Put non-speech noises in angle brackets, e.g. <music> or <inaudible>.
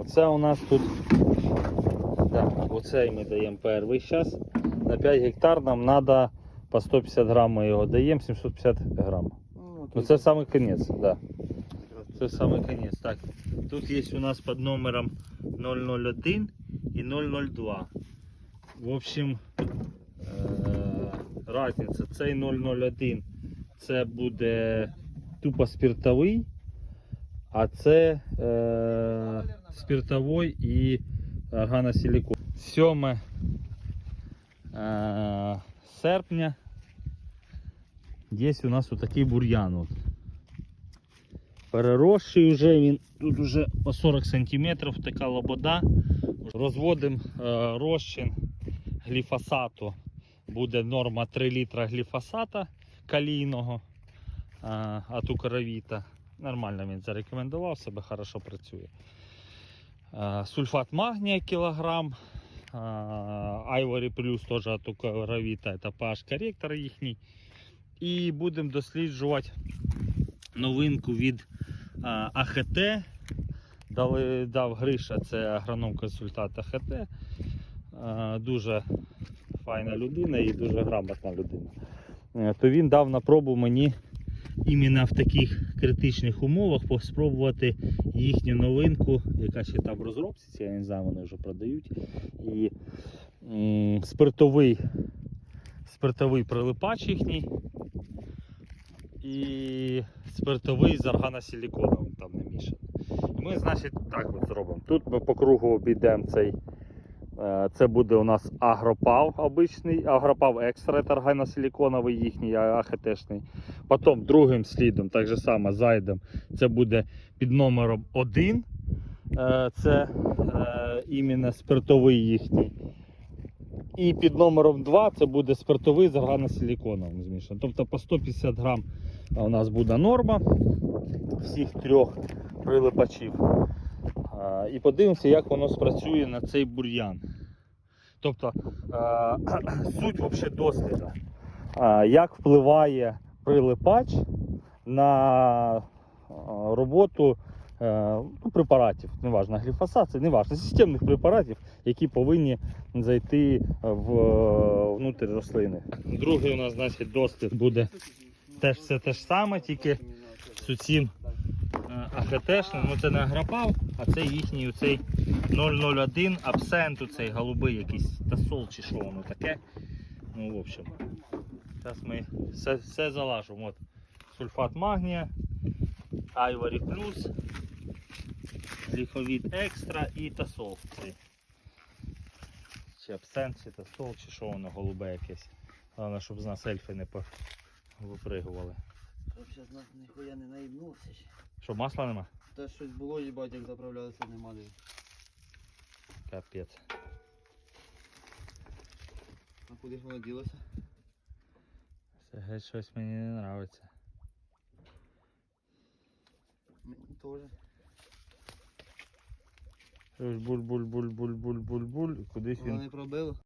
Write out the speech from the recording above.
Оце у нас тут. Так, оцей ми даємо перший зараз. На 5 гектар нам треба по 150 грам ми його даємо, 750 грам. Ну це саме кінець, так. Да. Це саме кінець. Так. Тут є у нас під номером 001 і 002. В общем, е- разниця. Цей 001 це буде тупо спиртовий, а це е- спиртовий і органосиликон. 7 е- серпня. Є у нас отакий бур'ян. От. Переросший вже він тут вже по 40 см така лобода. Розводимо е, розчин гліфосату. Буде норма 3 літра гліфосата калійного е, атукаровіта. Нормально він зарекомендував себе, хорошо працює. Е, сульфат магнія кілограм. Е, Ivory Plus теж атукаровіта, це pH корректор їхній. І будемо досліджувати новинку від АХТ. Дали, дав Гриша, це агроном-консультант АХТ. Дуже файна людина і дуже грамотна людина. Е, То він дав на пробу мені іменно в таких критичних умовах спробувати їхню новинку, яка ще там в розробці, я не знаю, вони вже продають. І м, спиртовий, спиртовий прилипач їхній і спиртовий з органосиліконом там не мішаний. І ми, значить, так от зробимо. Тут ми по кругу обійдемо цей. Е, Це буде у нас агропав обичний, агропав екстра, це органосиліконовий їхній АХТшний. Потім другим слідом, так же само зайдемо, це буде під номером 1. Е, Це е, іменно спиртовий їхній. І під номером 2 це буде спиртовий з органосиліконом змішаний. Тобто по 150 грам у нас буде норма всіх трьох прилипачів. І подивимося, як воно спрацює на цей бур'ян. Тобто <clears throat> суть взагалі досліду. Як впливає прилипач на роботу е, ну, препаратів, неважно, гліфосат, це неважно, системних препаратів, які повинні зайти в е, внутрі рослини. Другий у нас значить, дослід буде теж все те ж саме, тільки цим АХТшним, ну це не агропав, а це їхній оцей 001 абсент, оцей голубий якийсь тасол чи що воно таке. Ну, в общем, зараз ми все, все залажимо. От сульфат магнія, Ivory Plus, ліховід екстра і тасол. Цей. Чи абсент, чи тасол, чи що воно голубе якесь. Головне, щоб з нас ельфи не випригували. Щоб зараз нас ніхуя не наїбнувся. ще. Що, масла нема? Та щось було, їбать, як заправлялися, нема. Капець. А куди ж воно ділося? Це геть щось мені не подобається. Мені теж. Щось буль-буль-буль-буль-буль-буль-буль. і Кудись Воно він не пробило.